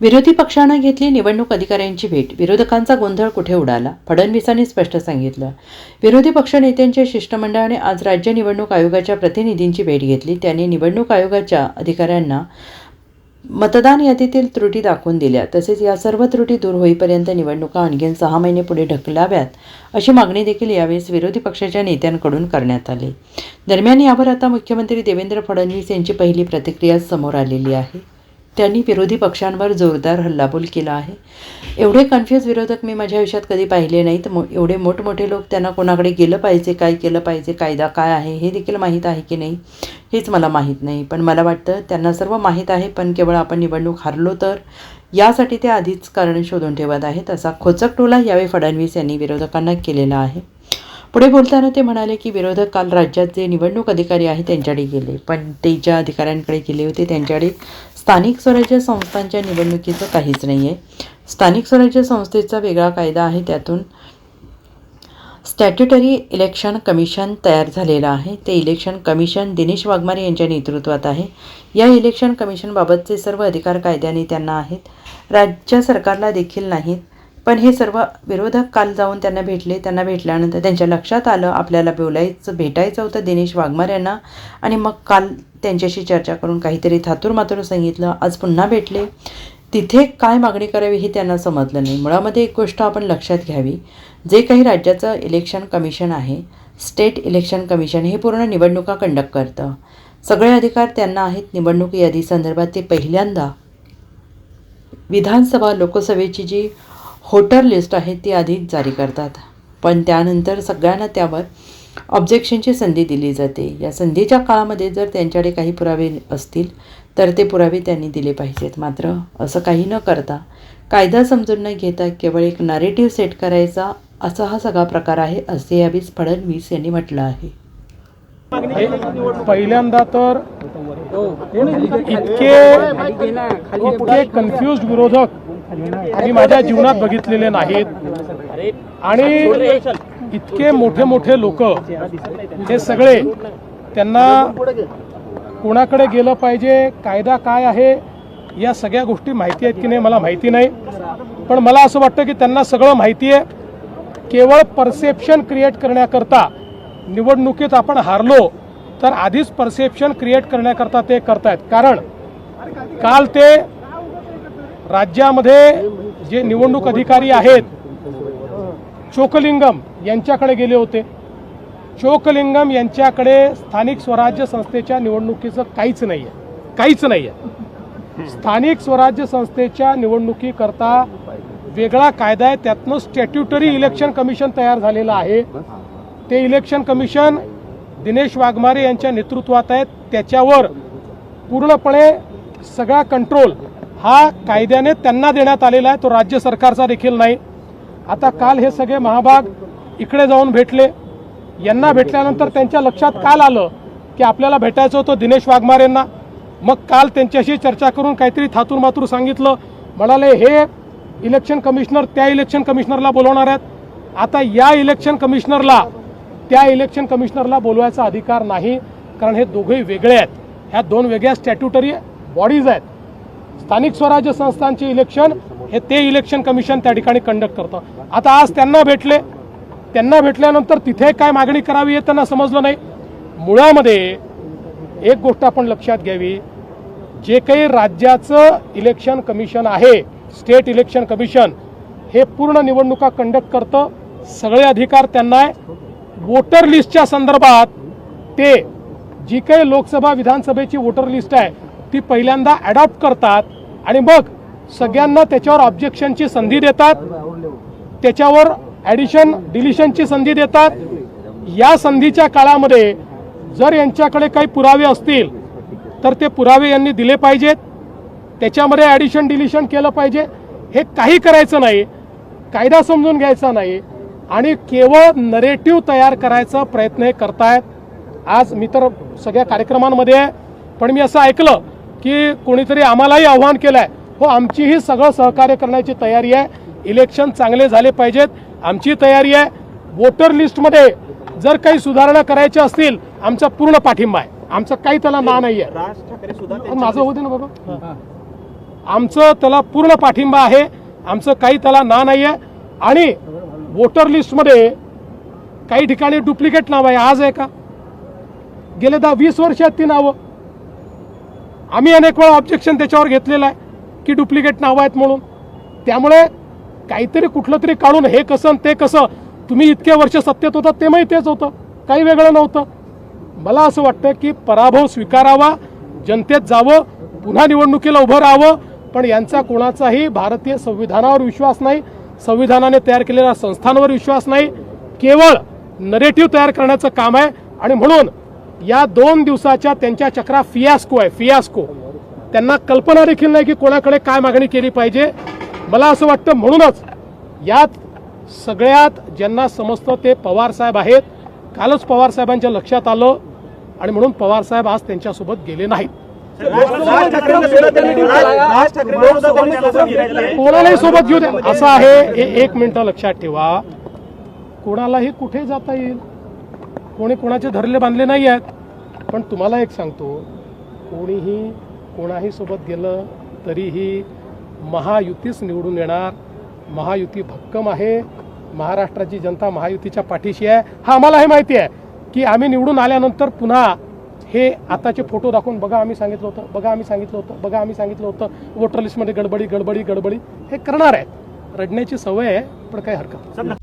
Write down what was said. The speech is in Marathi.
विरोधी पक्षानं घेतली निवडणूक अधिकाऱ्यांची भेट. विरोधकांचा गोंधळ कुठे उडाला? फडणवीसांनी स्पष्ट सांगितलं. विरोधी पक्षनेत्यांच्या शिष्टमंडळाने आज राज्य निवडणूक आयोगाच्या प्रतिनिधींची भेट घेतली. त्यांनी निवडणूक आयोगाच्या अधिकाऱ्यांना मतदान यादीतील त्रुटी दाखवून दिल्या. तसेच या सर्व त्रुटी दूर होईपर्यंत निवडणुका आणखीन सहा महिने पुढे ढकलाव्यात अशी मागणी देखील यावेळेस विरोधी पक्षाच्या नेत्यांकडून करण्यात आली. दरम्यान यावर आता मुख्यमंत्री देवेंद्र फडणवीस यांची पहिली प्रतिक्रिया समोर आलेली आहे. त्यांनी विरोधी पक्षांवर जोरदार हल्लाबोल केला आहे. एवढे कन्फ्यूज विरोधक मी माझ्या आयुष्यात कधी पाहिले नाहीत. मो एवढे मोठमोठे लोक त्यांना कोणाकडे गेलं पाहिजे काय केलं पाहिजे कायदा काय आहे हे देखील माहीत आहे की नाही? हेच मला माहीत नाही. पण मला वाटतं त्यांना सर्व माहीत आहे पण केवळ आपण निवडणूक हरलो तर? यासाठी ते आधीच कारण शोधून ठेवत आहेत असा खोचक टोला यावेळी फडणवीस यांनी विरोधकांना केलेला आहे. पुढे बोलताना ते म्हणाले की विरोधक काल राज्यात जे निवडणूक अधिकारी आहेत त्यांच्याकडे गेले पण ते ज्या अधिकाऱ्यांकडे गेले होते त्यांच्याकडे स्थानिक स्वराज्य संस्थांच्या निवडणुकीचं काहीच नाही आहे स्थानिक स्वराज्य संस्थेचा वेगळा कायदा आहे त्यातून स्टॅट्युटरी इलेक्शन कमिशन तयार झालेलं आहे. ते इलेक्शन कमिशन दिनेश वाघमारे यांच्या नेतृत्वात आहे. या इलेक्शन कमिशनबाबतचे सर्व अधिकार कायद्याने त्यांना आहेत. राज्य सरकारला देखील नाहीत. पण हे सर्व विरोधक काल जाऊन त्यांना भेटले. त्यांना भेटल्यानंतर त्यांच्या लक्षात आलं आपल्याला बोलायचं भेटायचं होतं दिनेश वाघमार यांना. आणि मग काल त्यांच्याशी चर्चा करून काहीतरी थातूरमातूर सांगितलं आज पुन्हा भेटले. तिथे काय मागणी करावी हे त्यांना समजलं नाही. मुळामध्ये एक गोष्ट आपण लक्षात घ्यावी. जे काही राज्याचं इलेक्शन कमिशन आहे स्टेट इलेक्शन कमिशन हे पूर्ण निवडणुका कंडक्ट करतं. सगळे अधिकार त्यांना आहेत. निवडणूक यादी संदर्भात ते पहिल्यांदा विधानसभा लोकसभेची जी होटर लिस्ट आहे ती आधीच जारी करतात. पण त्यानंतर सगळ्यांना त्यावर ऑब्जेक्शनची संधी दिली जाते. या संधीच्या काळामध्ये जर त्यांच्याकडे काही पुरावे असतील तर ते पुरावे त्यांनी दिले पाहिजेत. मात्र असं काही न करता कायदा समजून न घेता केवळ एक नॅरेटिव्ह सेट करायचा असा हा सगळा प्रकार आहे असे यावेळी फडणवीस यांनी म्हटलं आहे. पहिल्यांदा तर इतके इतके कन्फ्युज विरोधक मी माझ्या जीवनात बघितलेले नाहीत. आणि इतके मोठे मोठे लोक हे सगळे त्यांना कोणाकडे गेलं पाहिजे कायदा काय आहे या सगळ्या गोष्टी माहिती आहेत की नाही मला माहिती नाही. पण मला असं वाटतं की त्यांना सगळं माहिती आहे. केवळ परसेप्शन क्रिएट करण्याकरता निवडणुकीत आपण हारलो तर आधीच परसेप्शन क्रिएट करण्याकरता ते करतायत. कारण काल ते राज्यामध्ये जे निवडणूक अधिकारी आहेत चोकलिंगम यांच्याकडे गेले होते. चोकलिंगम यांच्याकडे स्थानिक स्वराज्य संस्थेच्या निवडणुकीचं काहीच नाही आहे काहीच नाही आहे स्थानिक स्वराज्य संस्थेच्या निवडणुकीकरता वेगळा कायदा आहे. त्यातनं स्टॅट्युटरी इलेक्शन कमिशन तयार झालेलं आहे. ते इलेक्शन कमिशन दिनेश वाघमारे यांच्या नेतृत्वात आहे त्याच्यावर पूर्णपणे सगळा कंट्रोल हा कायद्याने त्यांना देण्यात आलेला आहे तो राज्य सरकारचा देखील नाही. आता काल हे सगळे महाभाग इकडे जाऊन भेटले. यांना भेटल्यानंतर त्यांच्या लक्षात काल आलं की आपल्याला भेटायचं होतं दिनेश वाघमार यांना. मग काल त्यांच्याशी चर्चा करून काहीतरी थातूर मातूर सांगितलं. म्हणाले हे इलेक्शन कमिशनर त्या इलेक्शन कमिशनरला बोलवणार आहेत. आता या इलेक्शन कमिशनरला त्या इलेक्शन कमिशनरला बोलवायचा अधिकार नाही कारण हे दोघे वेगळे आहेत. ह्या दोन वेगळ्या स्टॅट्युटरी बॉडीज आहेत. स्थानिक स्वराज्य संस्थांचे इलेक्शन हे ते इलेक्शन कमिशन त्या ठिकाणी कंडक्ट करतं. आता आज त्यांना भेटले. त्यांना भेटल्यानंतर तिथे काय मागणी करावी हे त्यांना समजलं नाही. मुळामध्ये एक गोष्ट आपण लक्षात घ्यावी. जे काही राज्याचं इलेक्शन कमिशन आहे स्टेट इलेक्शन कमिशन हे पूर्ण निवडणुका कंडक्ट करतं. सगळे अधिकार त्यांना आहे. वोटर लिस्टच्या संदर्भात ते जी काही लोकसभा विधानसभेची वोटर लिस्ट आहे ती पहिल्यांदा ॲडॉप्ट करतात आणि मग सगळ्यांना त्याच्यावर ऑब्जेक्शनची संधी देतात. त्याच्यावर ॲडिशन डिलिशनची संधी देतात. या संधीच्या काळामध्ये जर यांच्याकडे काही पुरावे असतील तर ते पुरावे यांनी दिले पाहिजेत. त्याच्यामध्ये ॲडिशन डिलिशन केलं पाहिजे. हे काही करायचं नाही कायदा समजून घ्यायचा नाही आणि केवळ नरेटिव्ह तयार करायचा प्रयत्न हे करतायत. आज मी तर सगळ्या कार्यक्रमांमध्ये आहे पण मी असं ऐकलं की कोणीतरी आम्हालाही आव्हान केलं आहे हो आमचीही सगळं सहकार्य करण्याची तयारी आहे. इलेक्शन चांगले झाले पाहिजेत. आमची तयारी आहे. वोटर लिस्टमध्ये जर काही सुधारणा करायच्या असतील आमचा पूर्ण पाठिंबा आहे. आमचं काही त्याला ना नाही आहे माझं होऊ दे ना बाबा. आमचं त्याला पूर्ण पाठिंबा आहे. आमचं काही त्याला ना नाही आहे आणि वोटर लिस्टमध्ये काही ठिकाणी डुप्लिकेट नाव आहे. आज आहे का? गेले दहा वीस वर्ष आहेत ती नावं. आम्ही अनेक वेळा ऑब्जेक्शन त्याच्यावर घेतलेलं आहे की डुप्लिकेट नावं आहेत म्हणून. त्यामुळे काहीतरी कुठलं तरी काढून हे कसं आणि ते कसं तुम्ही इतके वर्ष सत्तेत होता ते माहिती तेच होतं काही वेगळं नव्हतं. मला असं वाटतं की पराभव स्वीकारावा जनतेत जावं पुन्हा निवडणुकीला उभं राहावं पण यांचा कोणाचाही भारतीय संविधानावर विश्वास नाही संविधानाने तयार केलेल्या संस्थांवर विश्वास नाही केवळ नरेटिव्ह तयार करण्याचं काम आहे आणि म्हणून या दोन दिवसाच्या त्यांच्या चक्रा फियास्को आहे फियास्को. त्यांना कल्पना देखील नाही की कोणाकडे काय मागणी केली पाहिजे. मला असं वाटतं म्हणूनच यात सगळ्यात ज्यांना समजतं ते पवार साहेब आहेत. कालच पवार साहेबांच्या लक्षात आलं आणि म्हणून पवार साहेब आज त्यांच्यासोबत गेले नाहीत. कोणालाही सोबत घेऊ द्या. असं आहे. हे एक मिनिटं लक्षात ठेवा. कोणालाही कुठे जाता येईल? कोणी कोणाचे धरले बांधले नाही आहेत. पण तुम्हाला एक सांगतो कोणीही कोणाही सोबत गेलं तरीही महायुतीच निवडून येणार. महायुती भक्कम आहे. महाराष्ट्राची जनता महायुतीच्या पाठीशी आहे. हा आम्हाला हे माहिती आहे की आम्ही निवडून आल्यानंतर पुन्हा हे आताचे फोटो दाखवून बघा आम्ही सांगितलं होतं बघा आम्ही सांगितलं होतं बघा आम्ही सांगितलं होतं. वोटर लिस्टमध्ये गडबडी गडबडी गडबडी हे करणार आहेत. रडण्याची सवय आहे पण काही हरकत नाही.